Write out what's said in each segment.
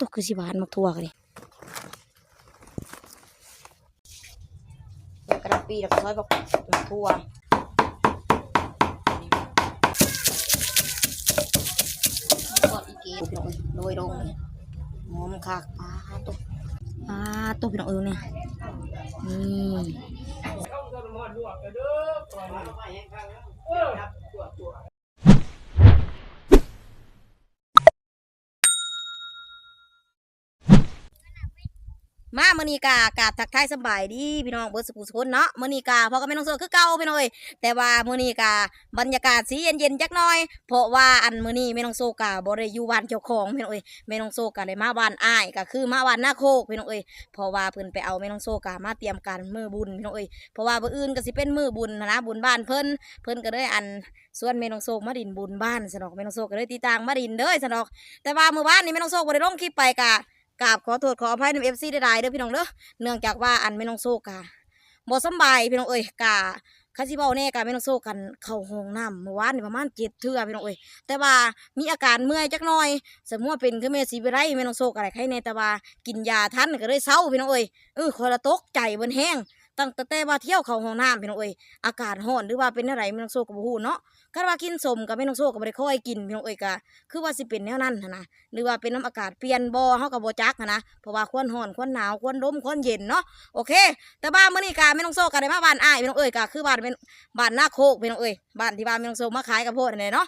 ตกคือสิหวานมักทั่วกันดิกระปีแล้วก็ซอยบักมักทั่วทอดยลงหอมคักปลาตุ๊ปลาตุ๊พี่น้องเออเนี่ยนี่ มามื้อนี้กากาบทักทายสบายดีพี่น้องเบิร์ดสกุลสกุลเนาะมื้อนี้กาพอก็ไม่ต้องโซคือเก่าพี่น้องเอ้ยแต่ว่ามื้อนี้กาบรรยากาศสีเย็นๆจักหน่อย เพราะว่าอันมื้อนี้ไม่ต้องโซกาบ่ได้อยู่บ้านเจ้าของพี่น้องเอ้ยไม่ต้องโซกาเลยมาบ้านอ้ายก็คือมาบ้านหน้าโคกพี่น้องเอ้ยเพราะว่าเพิ่นไปเอาไม่ต้องโซกามาเตรียมการมือบุญพี่น้องเอ้ยเพราะว่ามื้ออื่นก็สิเป็นมือบุญนะบุญบ้านเพิ่นเพิ่นก็เลยอันส่วนแม่น้องโซกมาดินบุญบ้านสนอกแม่น้องโซกก็เลยตีตางมาดินเด้อสนอก แต่ว่ามือบ้านนี้แม่น้องโซกบ่ได้ลงคลิปไปกะ กราบขอโทษขออภัยนำ FC ได้หลายๆเด้อพี่น้องเด้อเนื่องจากว่าอันไม่น้องโซกะบ่สบายพี่น้องเอ้ยกะคาสิเว้าแน่กะไม่น้องโซกันเข่าห้องน้ำเมื่อวานนี่ประมาณเจ็ดเทื่อพี่น้องเอ้ยแต่ว่ามีอาการเมื่อยจักหน่อย สมมติว่าเป็นคือเม่สิไปไรไม่น้องโซกอะไรใครใน่แต่ว่ากินยาทันก็เลยเศร้าพี่น้องเอ้ยเออคอยละตกใจบนแห้ง ตั้งแต่ว่าเที่ยวเขาห้องน้ำพี่น้องเอ้ยอากาศร้อนหรือว่าเป็นอะไรไม่น้องโซก็บ่ฮู้เนาะคันว่ากินสมกับไม่น้องโซก็บ่ได้ค่อยกินพี่น้องเอ้ยกะคือว่าสิเป็นแนวนั้นหั้นนะหรือว่าเป็นน้ำอากาศเปลี่ยนบ่เฮาก็บ่จักนะเพราะว่าควรร้อนควรหนาวควรลมควรเย็นเนาะโอเค แต่บ้านมื้อนี้กาไม่ต้องโซกันได้มาบ้านอ้ายไม่ต้องเอ่ยกาคือบ้านเป็นบ้านหน้าโคกไม่ต้องเอ่ยบ้านที่บ้านไม่ต้องโซมาขายกับโพดอันนี้เนาะ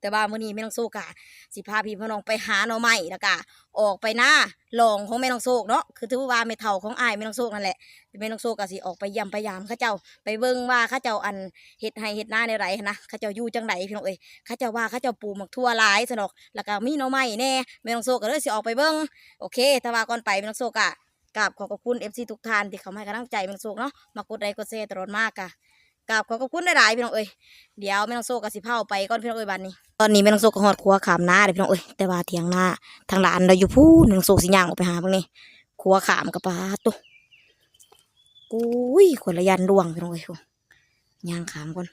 แต่บ้ามื้อนี้ไม่ต้องโซกาสิพาพี่พี่น้องไปหาหน่อไม้แล้วก็ออกไปหน้าหลองของแม่น้องโซกเนาะคือถือว่าแม่เฒ่าของอ้ายแม่น้องโซกนั่นแหละแม่น้องโซกก็สิออกไปยำไปยามเขาเจ้าไปเบิ่งว่าเขาเจ้าอันเฮ็ดให้เฮ็ดหน้าในไรนะเขาเจ้าอยู่จังไดพี่น้องเอ้ยเขาเจ้าว่าเขาเจ้าปลูกหมักทั่วหลายซะดอกแล้วก็มีหน่อไม้แน่แม่น้องโซกก็เลยสิออกไปเบิ่งโอเคแต่ว่าก่อนไปแม่น้องโซกะกราบขอบคุณ FC ทุกท่านที่เขาให้กำลังใจแม่น้องโซกเนาะมากดไลค์กดแชร์ตลอดมากค่ะ กราบขอขอบคุณหลายๆพี่น้องเอ้ยเดี๋ยวแม่น้องโซกับสิเผาไปก่อนพี่น้องเอ้ยบัดนี้ ตอนนี้แม่น้องโซกก็หอดครัวขามหน้าเด้อพี่น้องเอ้ยแต่ว่าเถียงหน้าทางร้านเราอยู่พูนแม่น้องโซกสิย่างออกไปหาพวกนี้ครัวขามกับปลาตุอุ้ยคนละยันดวงพี่น้องเอ้ยย่างขามก่อน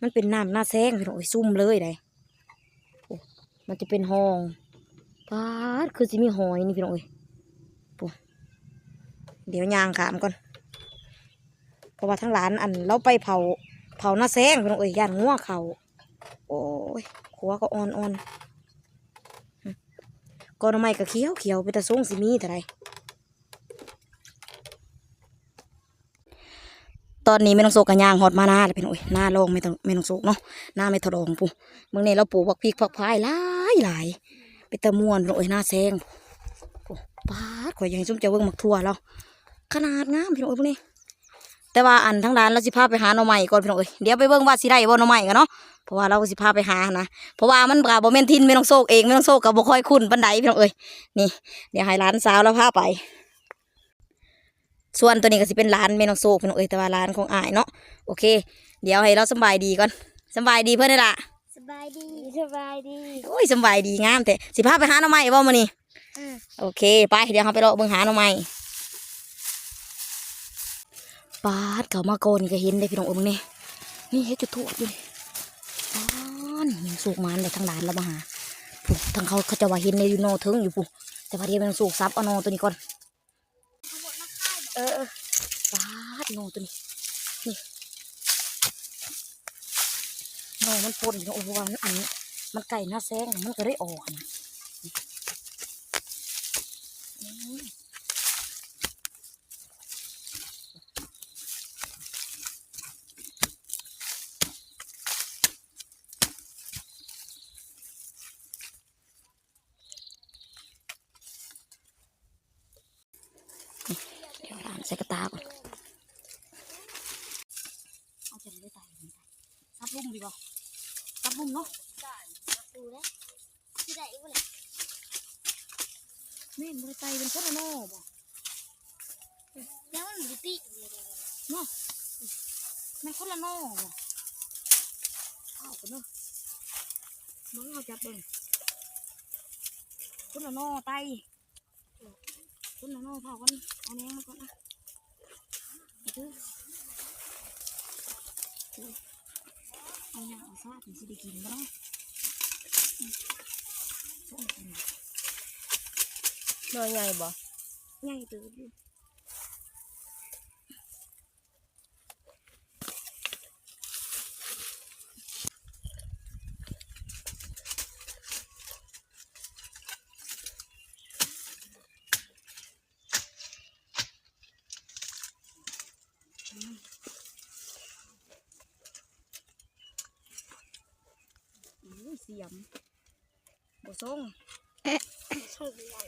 มันเป็นน้ำหน้าแซงพี่น้องเอ้ยซุ่มเลยได้โอ้มันจะเป็นห้องปาดคือสิมีหอยนี่พี่น้องเอ้ยเดี๋ยวยางขามก่อน ราะว่าทั้งร้านอันเราไปเผาเผาหน้าแซงพี่น้องเอ้ยย่านงัวเขาโอ้ยขัวก็อ่อนอ่อนหึกอนไม้ก็เขียวเขียวไปแต่สูงสิมีแต่ไรตอนนี้ไม่ต้องโศกกันยางหอดมาหน้าเลยพี่น้องเอ้ยหน้าลองไม่ต้องไม่ต้องโศกเนาะหน้าไม่ทะลองปุ๊เมื่อนี้เราปลูกผักพริกผักพายหลายหลายไปตะมวนโอ้ยหน้าแซงโอ้ปาดข่อยยังซุ่มเจะเบิ่งหมักทั่วแล้วขนาดงามพี่น้องเอ้ยพวกนี้ แต่ว่าอันทั้งร้านเราสิพาไปหาหน่อไม้ก่อนพี่น้องเอ้ยเดี๋ยวไปเบิ่งว่าสิได้บ่หน่อไม้กันเนาะเพราะว่าเราก็สิพาไปหานะเพราะว่ามันก็บ่แม่นทินไม่ต้องโซกเองไม่ต้องโซกก็บ่ค่อยคุ้นปานใดพี่น้องเอ้ยนี่เดี๋ยวให้ร้านสาวเราพาไป ส่วนตัวนี้ก็สิเป็นร้านไม่ต้องโซกพี่น้องเอ้ยแต่ว่าร้านของอ้ายเนาะโอเค เดี๋ยวให้เราสำบายดีก่อนสำบายดีเพื่อนได้อละสบายดีสบายดีโอ้ยสำบายดีงามแต่สิพาไปหาหน่อไม้บ่มื้อนี้อืมโอเค ไปเดี๋ยวเราไปเลาะเบิ่งหาหน่อไม้ ปาดเขามาโกนก็เห็นได้พี่น้องเอ้ยมึงนี่นี่เฮ็ดจุดทั่วอยู่นี่ปานยังสูกมันเลยทางด่านเรามาหาผู้ทางเขาเขาจะว่าเห็นในยูโนถึงอยู่ผู้แต่ว่าเดี๋ยวมันสูกซับเอาโนตัวนี้ก่อนเออปาดโนตัวนี้นี่โนมันพ่นอยู่โอ้โหว่ามันอันนี้มันไก่หน้าแซงมันก็ได้ออกนะ เดี๋ยวร้านใส่กระตาก่อนเอาจะได้ตายซับลุ่มดีกว่าซับลุ่มเนาะ ดูแล้วที่ไหนวะเนี่ย แม่นบริไตเป็นคนละโน่บ่แล้วมันบุติเนาะแม่คนละโน่บ่เข้ากันเนาะมึงเอาจับเบิ่งคนละโน่ไตคนละโน่เผากันเอาแหนงมาก่อนนะเอาเถอะเอาอย่างเอาซาถึงสิได้กินบ่เนาะ น้อยใหญ่บ่ใหญ่เติบอยู่อุ้ยเสียมบ่ส่งใช่ใหญ่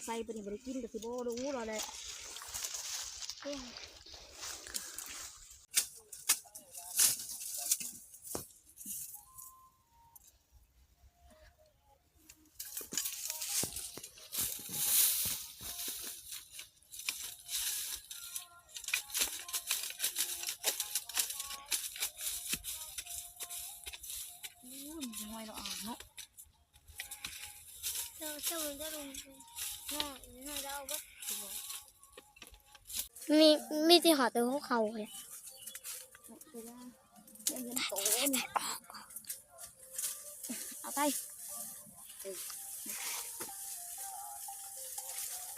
นางใส่ปนี่บริกินกับสิโบรู้เราเลยเรื่องอู้ยห้อยเราอ่านเนาะเราเจ้ามันจะลง น้อยน้อยเราบ่มีมีที่หอตัวเขาเขาเลยเวลาเงินเงินโตนเอาไปเออ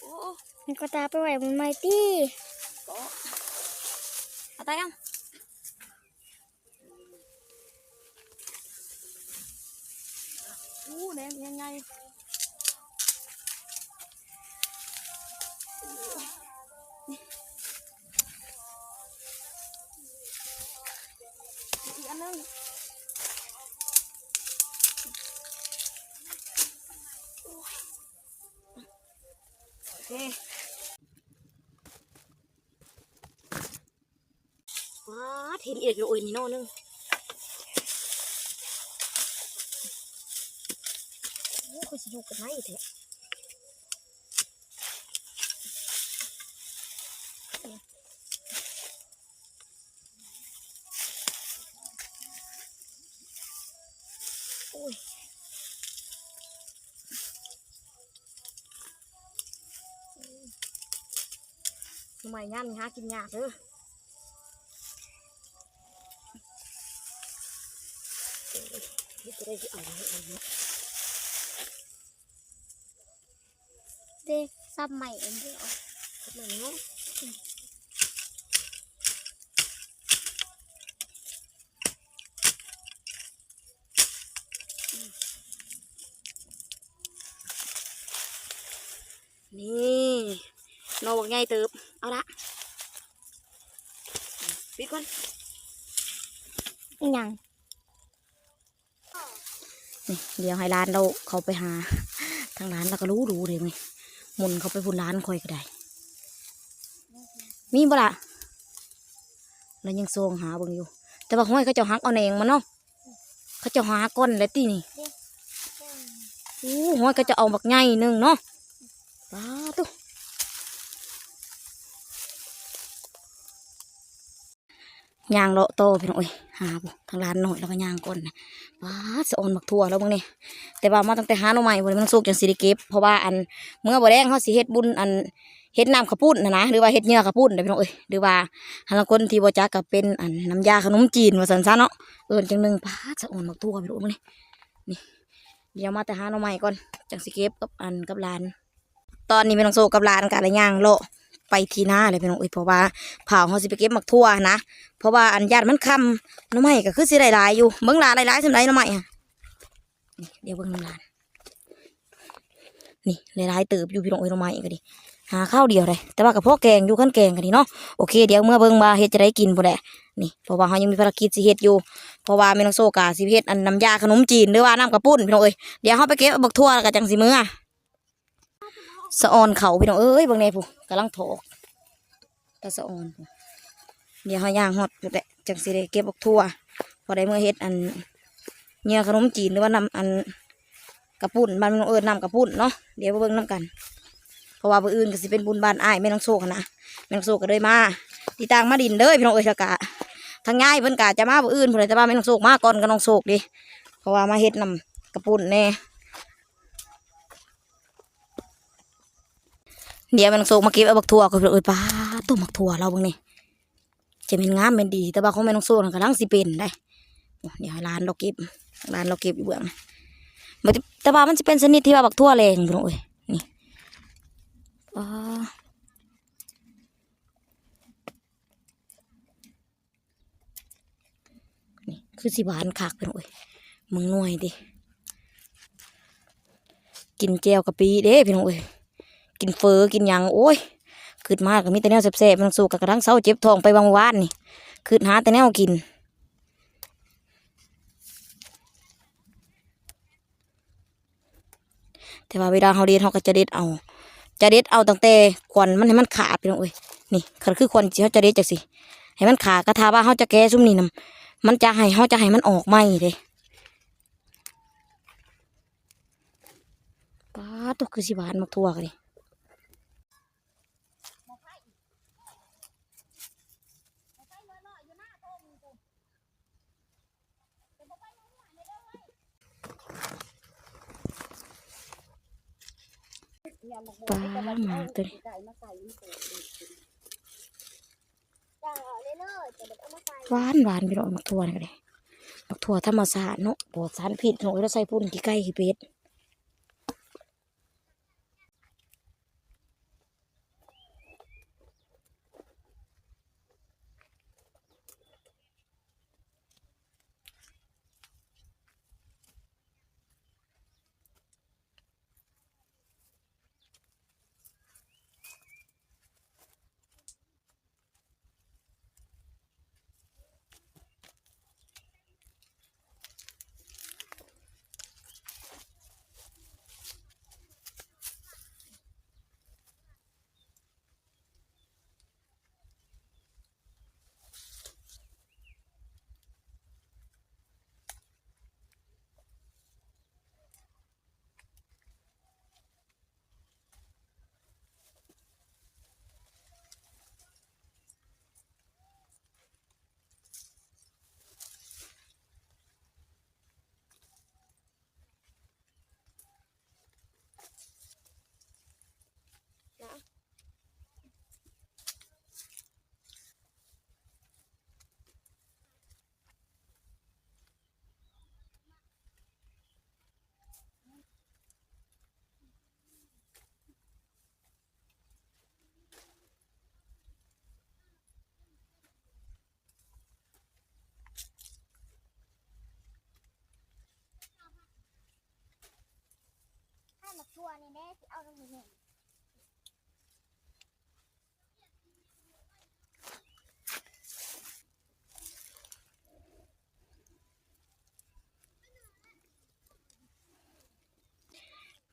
โอ้มันก็ตาไปไหวมันไม่ตี้โตเอาไปเอาอู้แดงยังไง ว้าเห็นอีกแล้วโอ้ยนี่โน่นึงโอ้คือสิอยู่กันไหมเถอะ ทำไมย่านหากินยากเด้อนี่จะได้ที่เอาไว้เอาเนาะเด็กซับใหม่เองเดียวเหมือนเนาะนี่นอบอกไงเติบ เอาละปิดก่อนอีหยังนี่เดี๋ยวให้ร้านเราเขาไปหา ทางร้านเราก็รู้รู้เลยไหมหมุนเขาไปพูนร้านคอยก็ได้ มีบ่ล่ะแล้วยังโซงหาเบิ่งอยู่ แต่ว่าห้อยเขาเจะหักเอาแหนงมาเนาะเขาเจะหาก้อนแล้วตีนี่อู้ห้อยก็จะเอาบักใหญ่หนึงเนาะป้าตุ๊ ยางเลาะโตพี่น้องเอ้ยหาบุทางร้านหน่อยแล้วก็ยางก้นนะป้าสะออนบักทั่วแล้วเบิ่งนี่แต่ว่ามาตั้งแต่หาหน่อใหม่บ่ได้มันสุกจังสิได้เก็บเพราะว่าอันเมื่อบ่แดงเขาสิเฮ็ดบุญอันเฮ็ดน้ำขปุ้นนะนะหรือว่าเฮ็ดเหยื่อขปุ้นพี่น้องเอ้ยหรือว่าหาลางคนที่บ่จักก็เป็นอันน้ำยาขนมจีนว่าซั่นซะเนาะเอิ้นจังหนึ่งพาสะออนบักทั่วพี่น้องนี่นี่เดี๋ยวมาแต่หาหน่อไม้ก่อนจังสิเก็บกับอันกับหลาน ตอนนี้พี่น้องโซกับหลานกะละย่างเลาะ ไปที่นาเลยพี่น้องเอ้ยเพราะว่าเผาเฮาสิไปเก็บมักทั่วนะเพราะว่าอันญาติมันคำหน่อไม้ก็คือสิหลายๆอยู่เบิ่งหลานหลายๆซำใดหน่อไม้อะเดี๋ยวเบิ่งน้ำหลานนี่หลายๆเติบอยู่พี่น้องเอ้ยหน่อไม้ก็ดิหาข้าวเดียวเลยแต่ว่ากับพ่อแกงอยู่ขั้นแกงกันนี่เนาะโอเคเดี๋ยวเมื่อเบิ่งมาเฮ็ดจะได้กินบ่แหละนี่เพราะว่าเขายังมีภารกิจสิเฮ็ดอยู่เพราะว่าแม่นองโซกาสิเฮ็ดอันน้ำยาขนมจีนหรือว่าน้ำกระปุ้นพี่น้องเอ้ยเดี๋ยวเฮาไปเก็บบักทั่วแล้วก็จังสิมื้อ สะออนเขาพี่น้องเอ้ยบิ่งแน่ผู้กำลังโถกตาสะออนเดี๋ยวเฮาย่างฮอดพุ่นแหละจังสิได้เก็บบักทั่ว พอได้เมื้อเฮ็ดอันเหยื่อขนมจีนหรือว่าน้ำอันกระปุ้นบ้านแม่น้องเอิ้นำกระปุ้นเนาะเดี๋ยวไปเบิ่งนํกัน เพราะว่าบุอื่นก็สิเป็นบุญบ้านอ้ายแม่น้องโซกนะแม่น้องโซกก็เลยมาตีต่างมาดินเด้อพี่น้องเอ้ยชะกะทางง่ายเพิ่นกะจะมาบุอื่นพุ่นแหละแต่ว่าแม่น้องโซกมาก่อนกับน้องโซกดิเพราะว่ามาเฮ็ดนำกระปุ่นแน่ เดี๋ยวม่น้องโซมาเก็บเอาบักทั่วก็เอ้ยป้าตัวบักทั่วเราบิ่งนี่จะเป็นงามเป็นดี แต่ว่าของแม่น้องโซนั่นกำลังสิเป็นได้เดี๋ยวร้านเราเก็บร้านเราเก็บอยู่เบื้องนะมันจะแต่ว่ามันจะเป็นชนิดที่ว่าบักทั่วแรงพี่น้องเอ้ยนี่นี่คือสิหวานคักพี่น้องเอ้ยมึงหน่วยดิกินแจวกะปิเด้พี่น้องเอ้ย กินเฟอกินยังโอ้ยขึ้นมากก็มีแต่แนวแซ่บๆมันสู้กับกระทั่งเศร้าเจ็บท้องไปบางวานนี่ขึ้นหาแต่แนวกินแต่ว่าเวลาเขาเด็ดเขาก็จะเด็ดเอา จะเด็ดเอาตั้งแต่ควันมันให้มันขาดพี่น้องเอ้ยนี่ก็คือควันที่เขาจะเด็ดจากสิให้มันขาดกระทาว่าเขาจะแก้ซุ่มนี่นํมันจะให้เขาจะให้มันออกไหมเด้ป้าตัวคือสิหวานมักทั่วกันดิป้ามาตัวนี้จ้าเอาเลย ปลยจะเอามาใส่หวานหวานไปหน่อยมักทั่วนี่ก็ได้มักทั่วธรรมชาติเนาะปลอดสารพิษหน่อยเราใส่พุ่นกี่ไก่กี่เป็ด ให้มาทั่วนี่แน่เอาตรงนี้เนี่ย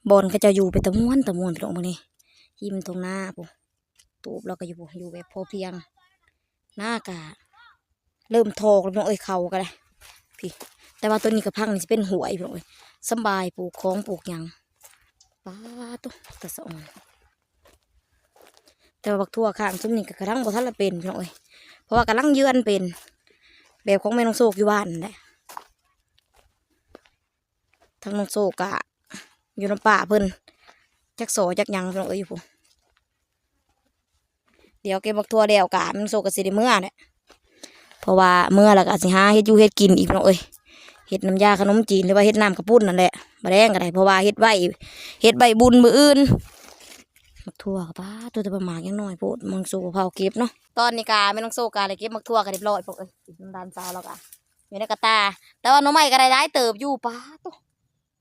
บอลก็จะอยู่ไปตะม้วนตะม้วนพี่น้องนี่ยิ้มตรงหน้าปุ๊ตูบเราก็อยู่ปุ๊อยู่แบบพอเพียง หน้ากะเริ่มทอกแล้วน้องเอ้ยเขาก็ได้พี่แต่ว่าตัวนี้กับพังนี่จะเป็นหวยพี่เอ้ยสบายปลูกของปลูกยัง ป้าตุ๊ตะสออนแต่ว่าบักทั่วข้างซุมนี่ก็กระทั่งบ่ทันละเป็นพี่น้องเอ้ยเพราะว่ากำลังเยือนเป็น แบบของแม่น้องโศกอยู่บ้านนั่นแหละทั้งน้องโศกกะอยู่น้ำป่าเพิ่นจักโสจักยังเพิ่นเอ้ยอยู่พุ่นเดี๋ยวเก็บบักทั่วเดียวกะมันโซกะสิได้เมื่อเนี่ยเพราะว่าเมื่อแล้วก็สิหาเฮ็ดอยู่เฮ็ดกินอีกเนาะเอ้ย เฮ็ดน้ำยาขนมจีนหรือว่าเฮ็ดน้ำกระปุ้นนั่นแหละบ่แดงก็ได้เพราะว่าเฮ็ดไว้เฮ็ดใบบุญมืออื่นบักทั่วก็ป้าตัวแต่ประมาณยังน้อยโพดมึงสูเผาเก็บเนาะตอนนี้กาไม่ต้องโซกาเลยเก็บบักทั่วก็เรียบร้อยพวกเอ้ยน้ำดานซาวแล้วกะอยู่ในกระตา แต่ว่าน้องใหม่ก็ได้ได้เติบอยู่ป้าตุ๊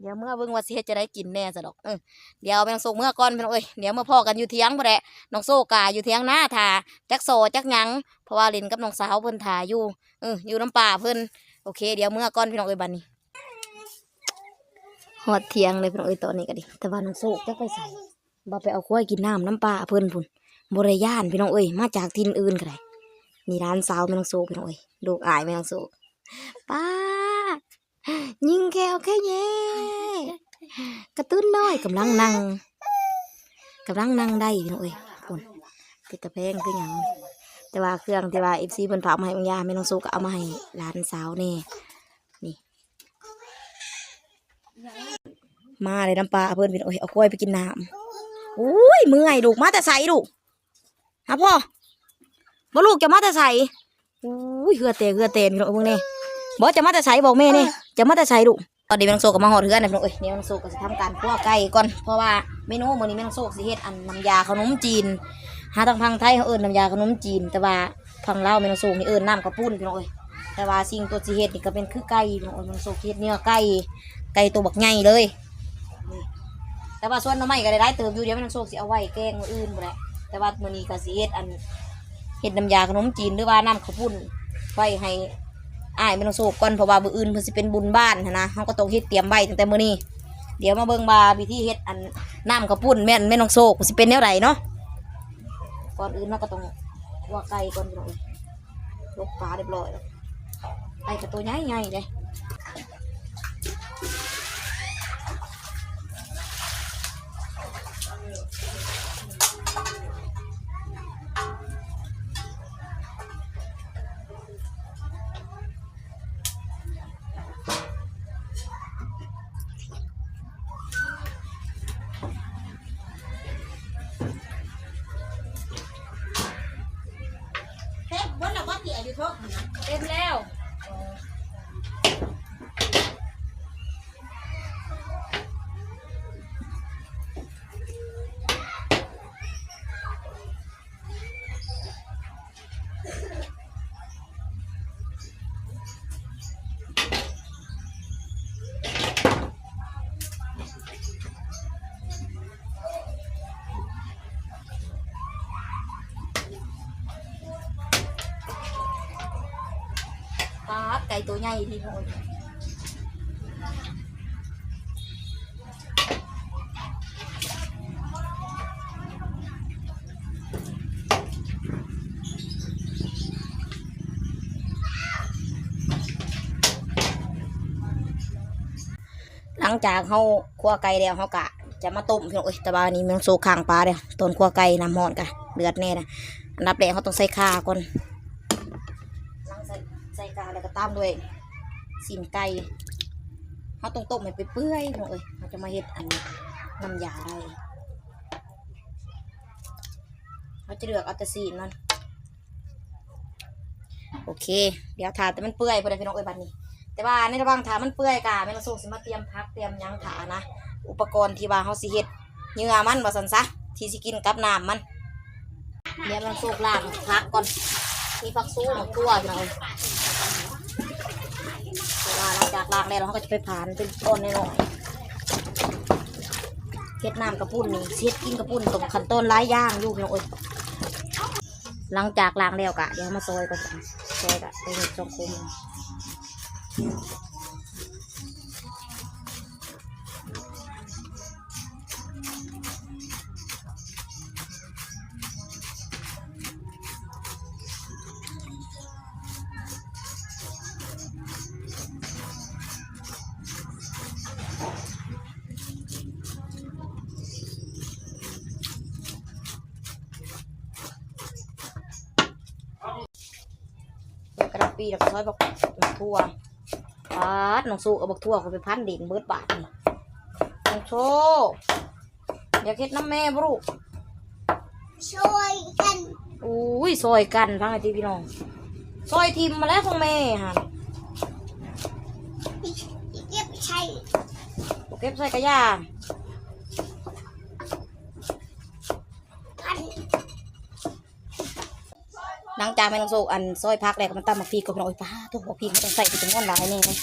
เดี๋ยวเมื่อเบิ่งว่าสิเฮ็ดจะได้กินแน่ซะดอกเออเดี๋ยวแม่น้องโซเมื่อก่อนพี่น้องเอ้ยเดี๋ยวเมื่อพ่อกันอยู่เถียงบ่แหละน้องโซกาอยู่เถียงหน้าทาจักโซจักหยังเพราะว่าลินกับน้องสาวเพิ่นทาอยู่เอออยู่น้ำป่าเพิ่น โอเค เดี๋ยวเมื่อก่อนพี่น้องเอ้ยบัดนี้ฮอดเถียงเลยพี่น้องเอ้ยตอนนี้ก็ดิแต่ว่าน้องโซกจักไปใส่บ่ไปเอากล้วยกินน้ำน้ำป่าเพิ่นพุ่นบ่ได้ย่านพี่น้องเอ้ยมาจากถิ่นอื่นก็ได้นี่ร้านสาวแม่น้องโซกพี่น้องเอ้ยลูกอายแม่น้องโซกป้ายิงแก้วแค่เย่กระตุ้นน้อยกำลังนั่งกำลังนั่งได้พี่น้องเอ้ยคนติดกระเพงคือหยัง แต่ว่าเครื่องที่ว่าเอฟซีเพิ่นฝากมาให้บางยาไม่ต้องสู้ก็เอามาให้หลานสาวนี่นี่ มาเลยน้ำปลาเพิ่นพี่น้องเอ้ยเอากล้วยไปกินน้ำอุ้ยเมื่อยลูกมาแต่ใสลูกฮะพ่อบ่ลูกจะมาแต่ใสอุ้ยเหือเตะเหือเตะพี่น้องเบิ่งนี่บ่จะมาแต่ใสบอกแม่นี่จะมาแต่ใสลูกตอนนี้แม่น้องโซก็มาหอดเฮือนนะพี่น้องเอ้ยนี่แม่น้องโซก็สิทำการคั่วไก่ก่อนเพราะว่าเมนูมื้อนี้แม่น้องโซสิเฮ็ดอันน้ำยาขนมจีน หาทางพังไทยเขาเอิ้นน้ำยาขนมจีน แต่ว่าพังเลาวแม่น้องนี่เอิ้นน้ำกระปุ้นพี่น้องเอ้ยแต่ว่าสิ่งตัวสิเฮ็ดนี่ก็เป็นคือไก่พี่น้องเอ้ยแม่น้องโซเฮ็ดเนื้อไก่ไก่ตัวบักใหญ่เลยแต่ว่าส่วนน้ำไม้ก็ได้ได้เติมอยู่เดี๋ยวแม่น้องโซสิเอาไว้แกงอื่นบ่ได้แต่ว่ามื้อนี้ก็สิเฮ็ดอันเฮ็ดน้ำยาขนมจีนหรือว่าน้ำข้าวปุ้นไว้ให้อ้ายแม่น้องโซกก่อนเพราะว่ามื้ออื่นเพิ่นสิเป็นบุญบ้านนะเฮาก็ต้องเฮ็ดเตรียมไว้ตั้งแต่มื้อนี้เดี๋ยวมาเบิ่งว่าวิธีเฮ็ดอันน้ำข้าวปุ้นแม่นแม่น้องโซสิเป็นแนวใดเนาะ ก่อนอื่นเราก็ต้องคั่วไก่ก่อนหน่อยลกปลาเรียบร้อยแล้วไก่กับตัวใหญ่ๆเลย ตัวใหญ่ที่พ่อหลังจากเขาคั่วไก่แล้วเขากะ จะมาต้มพี่น้องเอ้ยแต่ว่านี้มันต้องโซข้างปลาเดียวต้นคั่วไก่น้ำหอนกะเดือดแน่นะอันดับแรกเขาต้องใส่ข่าก่อน ใส่กาแล้วก็ตามด้วยสินไก่เขาต้องต้มให้ไปเปื่อยหน่อยเขาจะมาเฮ็ดอันน้ำยาได้เขาจะเลือกเอาแต่สีนมันโอเค เดี๋ยวถาแต่มันเปื่อยพอได้พี่น้องเอ้ยบัดนี้ แต่ว่าในระหว่างถามันเปื่อยกาไม่ต้องส่งสิมาเตรียมพักเตรียมยังถานะ อุปกรณ์ที่ว่าเขาสิเฮ็ดเหงื่อมันว่าสันซะที่สิกินกับน้ำมันเดี๋ยวมันสุกล่างพักก่อนมีผักสู้หมกตัวพี่องเอ้ย เวลาหลังจากล้างแล้วเราก็จะไปผ่านเป็นต้นหน่อยเฮ็ดน้ำกระปุ่นนี่เช็ดกินกระปุ่นตรงขั้นต้นไร้ย่างอยู่พี่น้องเอ้ยหลังจากล้างแล้วกะเดี๋ยวมาซอยก่อนซอยกะเป็นจงคุม สู้เอาบักทั่วเขาไปพันดินเบิดบาทนี่น้องโชอยากเฮ็ดน้ำแม่บลูกช่วยกันอุ้ยซอยกันพังไอทีพี่น้องซอยทีมมาแล้วของแม่ฮะเก็บใช้เก็บใส่กระยา พัน หลังจากแม่น้องโซอันซอยพักแล้วก็มันตั้มมาพีกก็พี่น้องโอ้ยป้าทุกหัวพีกมันต้องใส่ไปจนก้อนหลายนี่เลย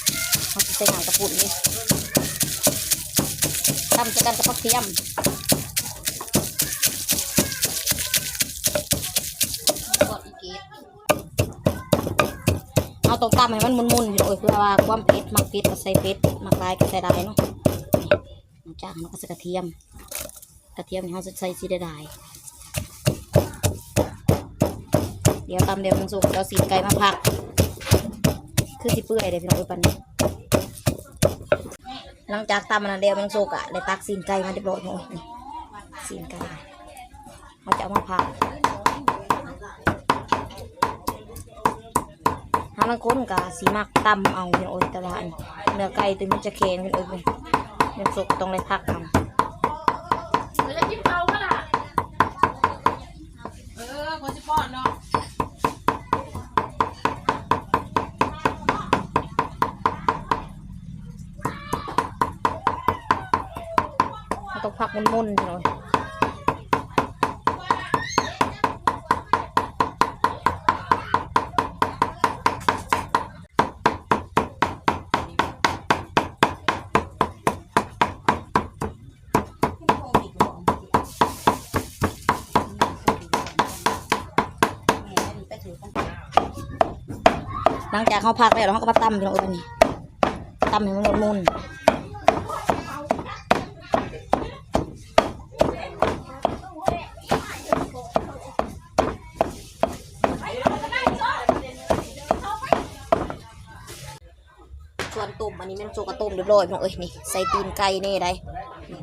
เขาใส่หางกระปุ่นนี่ตั้มจะกันกับพักเทียมเอาตรงตั้มให้มันมุนๆพี่น้องเอ้ยเพื่อว่าความเผ็ดมักเผ็ดก็ใส่เผ็ดมักลายก็ใส่ได้เนาะนี่หลังจากนั้นก็ใส่กระเทียม กระเทียมเขาจะใส่สีได้ๆ เดี๋ยวตำเดี๋ยวมันสุกเราสีไก่มาผัก คือสิเปื่อยเลยวพี่น้องเอ้ยปันนี้หลังจากตำมันเดียวมันสุกอะเลยตักสีนไก่มาเรียบร้อยพี่น้องเอ้ยนี่สีนไก่เราจะเอามาผักถ้ามันค้นกับสีมักตำเอาพี่น้องเอ้ยแต่ว่าอันเนื้อไก่ตัวมันจะแข็งพี่น้องเอ้ยมันสุกต้องเลยพักเอา เราจะกินเขาก็ได้ พักๆ มุนๆพี่น้องหลังจากเขาพักแล้วเราก็มาตำพี่น้องเอ้ยนี้ตำให้มันมุน สุกกระต้มเรียบร้อยพี่น้องเอ้ยนี่ใส่ตีนไก่นี่ได้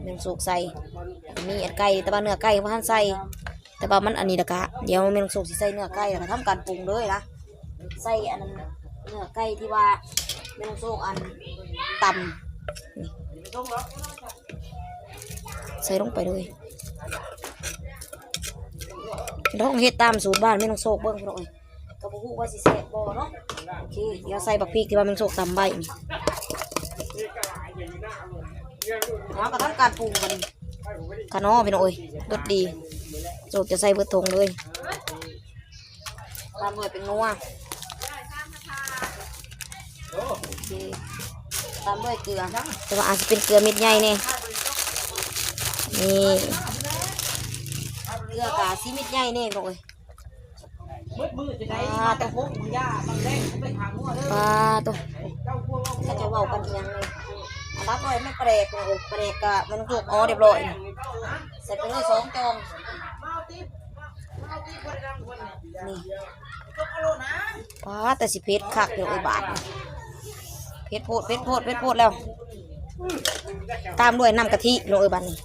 ม่นสุกใส่มีอันไก่แต่ว่าเนื้อไก่บ่ทันใส่แต่ว่ามันอันนี้ละกะเดี๋ยวม่นสุกสิใส่เนื้อไก่แล้วก็ทำการปรุงเลยนะใส่อันเนื้อไก่ที่ว่าม่นสุกอันตำใส่ลงไปเลยต้องเฮ็ดตามสูตรบ้านแม่นสุกเบิ่งพี่น้องเอ้ยก็บ่ฮู้ว่าสิแซ่บบ่เนาะโอเคเดี๋ยวใส่บักพริกที่ว่ามันโศกตำใบนี่ แล้วก็ทำการปรุงกันกะน้อพี่น้องเอ้ยรสดีโศกจะใส่เบิดทงเลยตามด้วยเป็นนัวโอเคตามด้วยเกลือแต่ว่าอาจจะเป็นเกลือเม็ดใหญ่เนี่ยนี่เกลือกาซีเม็ดใหญ่เนี่ยพี่น้องเอ้ยมืดมืดจะได้ปลาตัวพกมือย่าบางแรกไปทางมั่วเด้อปลาตัวเจ้าพวกเราก็จะเว้ากันอีหยังเลยอัน รับไว้ไม่แปลกเลยแปลกกะมันถูกอ๋อเรียบร้อยนี่ใส่ไปเลยสองจองนี่ว้าแต่สิเพชรคักเดี๋ยวไอ้บาทนี่เพชรโพดเพชรโพดเพชรโพดแล้ว ตามด้วยน้ำกะทิลงเอ้ยบานนี่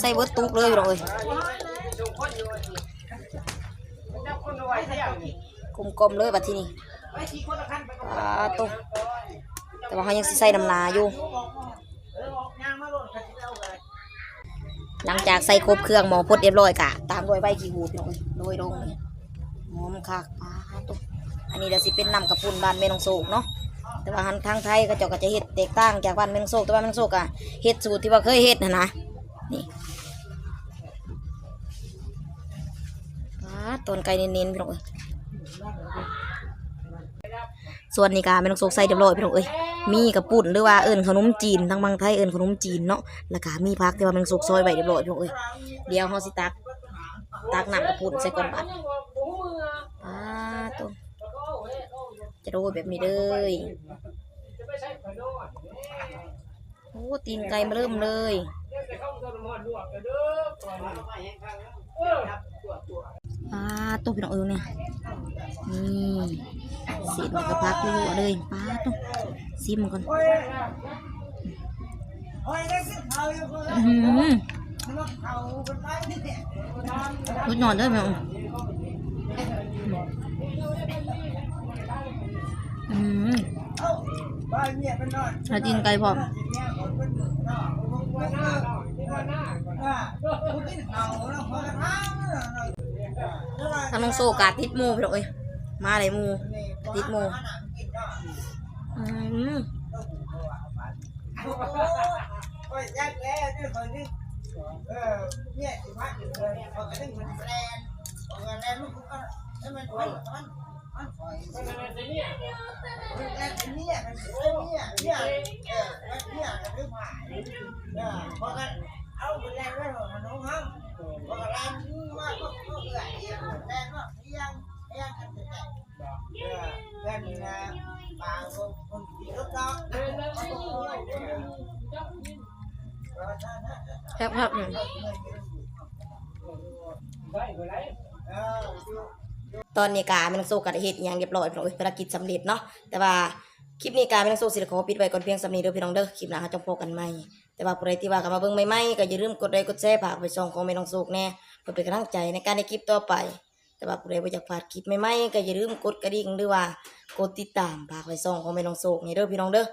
ใส่เบิร์ตุกเลยเลยกลมๆเลยบัดที่นี้ปลาตัวแต่ว่าเขายังใส่น้ำลาอยู่ หลังจากใส่ครบเครื่องหมอพดเรียบร้อยกะ ตามด้วยใบขี้หูดพี่น้องโรยลงหอมคักปลาตัวอันนี้เดี๋ยวสิเป็นน้ำกระปุ่นบ้านเมนงโศกเนาะแต่ว่าทางไทยก็จ้าก็จะเฮ็ดแตกต่างจากบ้านเมนงโศกแต่ว่าเมนงโศกอะเฮ็ดสูตรที่ว่าเคยเฮ็ดนะนะ นี่ปลาต้นไก่เน้นๆพี่น้องเอ้ยส่วนนี้กาเมนองโศกใส่เรียบร้อยพี่น้องเอ้ยมีกระปุ่นหรือว่าเอิญขนมจีนทางบางไทยเอิญขนมจีนเนาะแล้วก็มีพักที่ว่าเมนองโศกซอยไว้เรียบร้อยพี่น้องเอ้ยเดี๋ยวเขาสิตักตักน้ำกระพุนใส่ก่อนบัดป้าตัวจะโรยแบบนี้เลย อ้ตีนไก่มาเริ่มเลยป้าตัวพี่น้องเออเนี่ยนี่เสียดมันกระพักรัวๆเลยป้าตัวซิมมันก่อนอื้อหือรถนอนด้วยไหมอืมแล้วกินไก่พร้อม ทำน้องโซกาติดหมูพี่น้องเอ้ยมาเลยหมูติดหมูอืมโอ้ยแยกแล้วนี่คนนี้เออเนี่ยสิพักอยู่เลยพอกันนึงมันแลนพอกันแลนมันก็แล้วมันมันมันมันปล่อยมันเนี่ยมันแลน เนี่ยมันเนี่ยเนี่ยเออมันเนี่ยกันด้วยผ่าไปแลนไว้หรอน้องครับพอกันแลนว่าก็ก็เอื่อยแลนว่าเลี้ยงเลี้ยงกันแต่แลนนี่นะปลาคนคนที่รถเนาะครับครับอืมตอนนี้กาม่ต้องโซกันเฮ็ดอย่างเรียบร้อยพี่น้องเอ้ยภารกิจสำเร็จเนาะแต่ว่า คลิปนี้กาไม่ต้องโซสิขอปิดไว้ก่อนเพียงสำนีเด้อพี่น้องเด้อคลิปหน้าเราจะพบกันใหม่แต่ว่าผู้ใดที่ว่ากันมาเบิ่งใหม่ๆก็อย่าลืมกดไลค์กดแชร์ฝากไปช่องของแม่น้องสุกแน่เพื่อเป็นกำลังใจในการในคลิปต่อไป แต่ว่าผู้ใดบ่อยากพลาดคลิปใหม่ๆก็อย่าลืมกดกระดิ่งหรือว่ากดติดตามฝากไปช่องของแม่น้องสุกนี่เด้อพี่น้องเด้อ